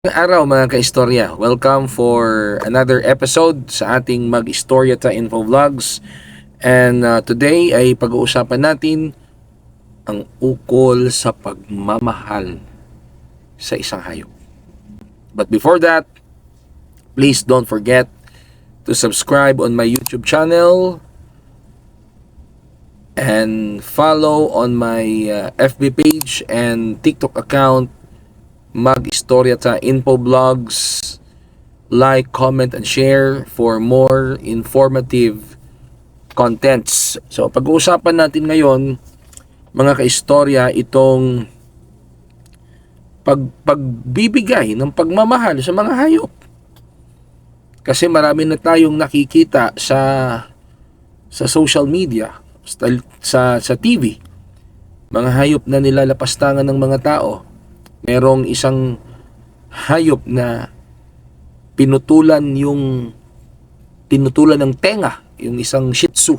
Magandang araw mga kaistorya. Welcome for another episode sa ating Mag-Istorya ta Info Vlogs. And uh, today ay pag-uusapan natin ang ukol sa pagmamahal sa isang hayop. But before that, please don't forget to subscribe on my YouTube channel and follow on my uh, FB page and TikTok account mag-istorya ta info vlogs like, comment, and share for more informative contents. So, pag-uusapan natin ngayon, mga kaistorya, itong pag, pagbibigay ng pagmamahal sa mga hayop. Kasi marami na tayong nakikita sa sa social media, sa, sa, sa TV, mga hayop na nilalapastangan ng mga tao merong isang hayop na pinutulan yung pinutulan ng tenga, yung isang shih tzu.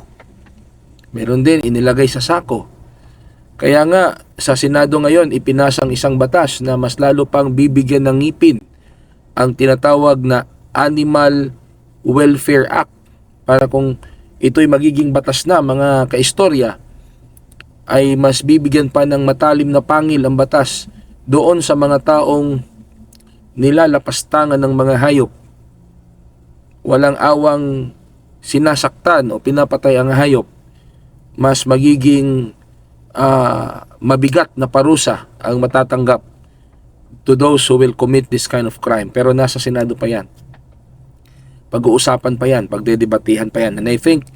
Meron din inilagay sa sako. Kaya nga sa Senado ngayon ipinasang isang batas na mas lalo pang bibigyan ng ngipin ang tinatawag na Animal Welfare Act para kung ito'y magiging batas na mga kaistorya ay mas bibigyan pa ng matalim na pangil ang batas doon sa mga taong nilalapastangan ng mga hayop. Walang awang sinasaktan o pinapatay ang hayop. Mas magiging uh, mabigat na parusa ang matatanggap to those who will commit this kind of crime. Pero nasa Senado pa yan. Pag-uusapan pa yan, pagdedebatihan pa yan. And I think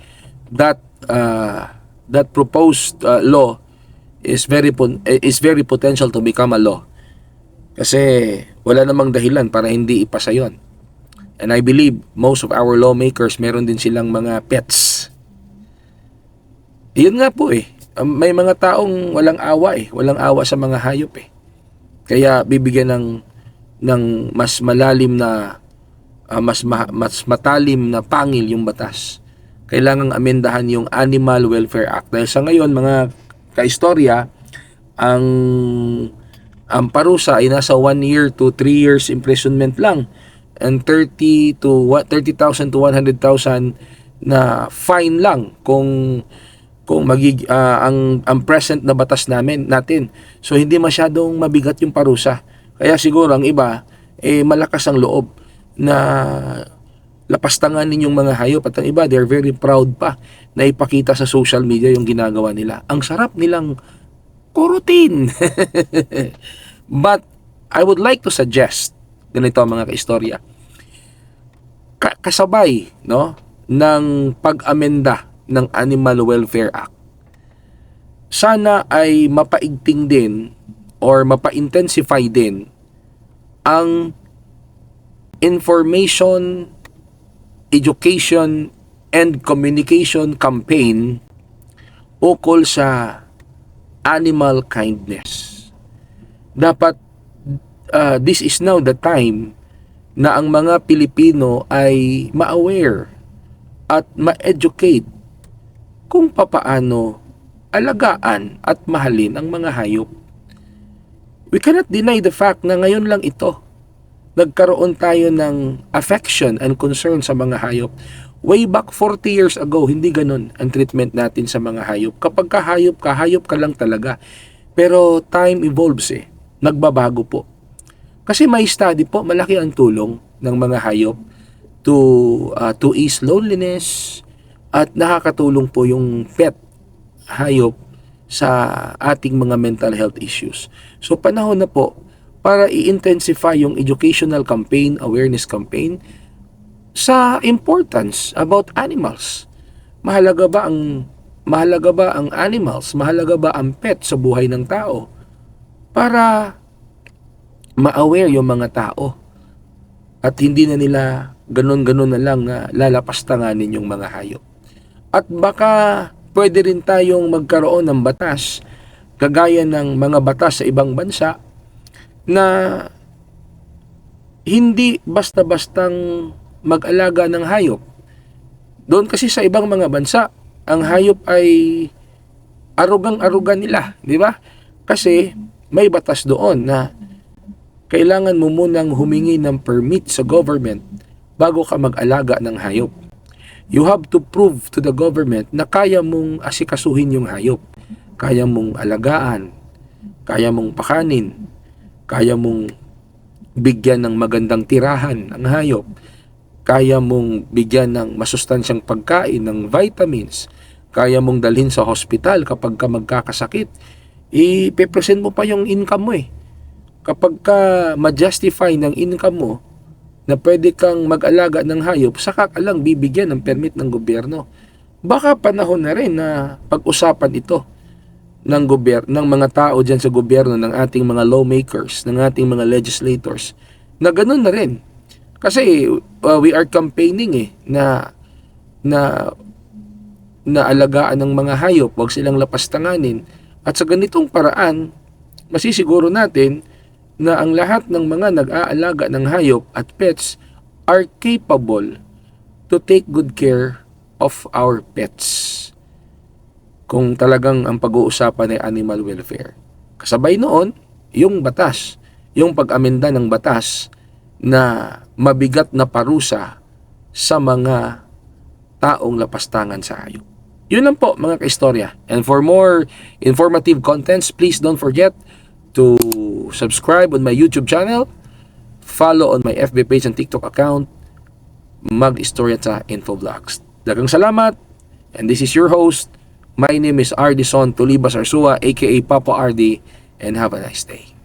that uh, that proposed uh, law is very is very potential to become a law. Kasi wala namang dahilan para hindi ipasa 'yon. And I believe most of our lawmakers meron din silang mga pets. Iyon nga po eh. May mga taong walang awa eh, walang awa sa mga hayop eh. Kaya bibigyan ng ng mas malalim na uh, mas ma, mas matalim na pangil yung batas. Kailangang amendahan yung Animal Welfare Act. Dahil sa ngayon mga kaistorya, ang ang parusa ay nasa 1 year to 3 years imprisonment lang and 30 to what 30,000 to 100,000 na fine lang kung kung magig uh, ang ang present na batas namin natin. So hindi masyadong mabigat yung parusa. Kaya siguro ang iba eh malakas ang loob na lapastangan ninyong mga hayop at ang iba they're very proud pa na ipakita sa social media yung ginagawa nila. Ang sarap nilang kurutin. But I would like to suggest ganito mga kaistorya. Ka- kasabay no ng pag-amenda ng Animal Welfare Act. Sana ay mapaigting din or mapa-intensify din ang information education and communication campaign ukol sa animal kindness. Dapat uh, this is now the time na ang mga Pilipino ay ma-aware at ma-educate kung papaano alagaan at mahalin ang mga hayop. We cannot deny the fact na ngayon lang ito nagkaroon tayo ng affection and concern sa mga hayop. Way back 40 years ago, hindi ganun ang treatment natin sa mga hayop. Kapag kahayop ka, hayop ka lang talaga. Pero time evolves eh. Nagbabago po. Kasi may study po, malaki ang tulong ng mga hayop to uh, to ease loneliness at nakakatulong po yung pet hayop sa ating mga mental health issues. So panahon na po para i-intensify yung educational campaign, awareness campaign sa importance about animals. Mahalaga ba ang mahalaga ba ang animals? Mahalaga ba ang pet sa buhay ng tao? Para ma-aware yung mga tao at hindi na nila ganun-ganun na lang na lalapastanganin yung mga hayop. At baka pwede rin tayong magkaroon ng batas kagaya ng mga batas sa ibang bansa na hindi basta-bastang mag-alaga ng hayop. Doon kasi sa ibang mga bansa, ang hayop ay arugang-arugan nila, di ba? Kasi may batas doon na kailangan mo munang humingi ng permit sa government bago ka mag-alaga ng hayop. You have to prove to the government na kaya mong asikasuhin yung hayop. Kaya mong alagaan, kaya mong pakanin, kaya mong bigyan ng magandang tirahan ang hayop, kaya mong bigyan ng masustansyang pagkain, ng vitamins, kaya mong dalhin sa hospital kapag ka magkakasakit, i-present mo pa yung income mo eh. Kapag ka ma-justify ng income mo na pwede kang mag-alaga ng hayop, saka ka lang bibigyan ng permit ng gobyerno. Baka panahon na rin na pag-usapan ito ng gobyerno ng mga tao diyan sa gobyerno ng ating mga lawmakers, ng ating mga legislators na ganun na rin. Kasi uh, we are campaigning eh na na na alagaan ng mga hayop, wag silang lapastanganin. At sa ganitong paraan, masisiguro natin na ang lahat ng mga nag-aalaga ng hayop at pets are capable to take good care of our pets kung talagang ang pag-uusapan ay animal welfare. Kasabay noon, yung batas, yung pag-amenda ng batas na mabigat na parusa sa mga taong lapastangan sa hayop. Yun lang po mga kaistorya. And for more informative contents, please don't forget to subscribe on my YouTube channel, follow on my FB page and TikTok account, mag-istorya sa Infovlogs. Dagang salamat, and this is your host, My name is Ardison Tulibas Arsua, aka Papa Ardi, and have a nice day.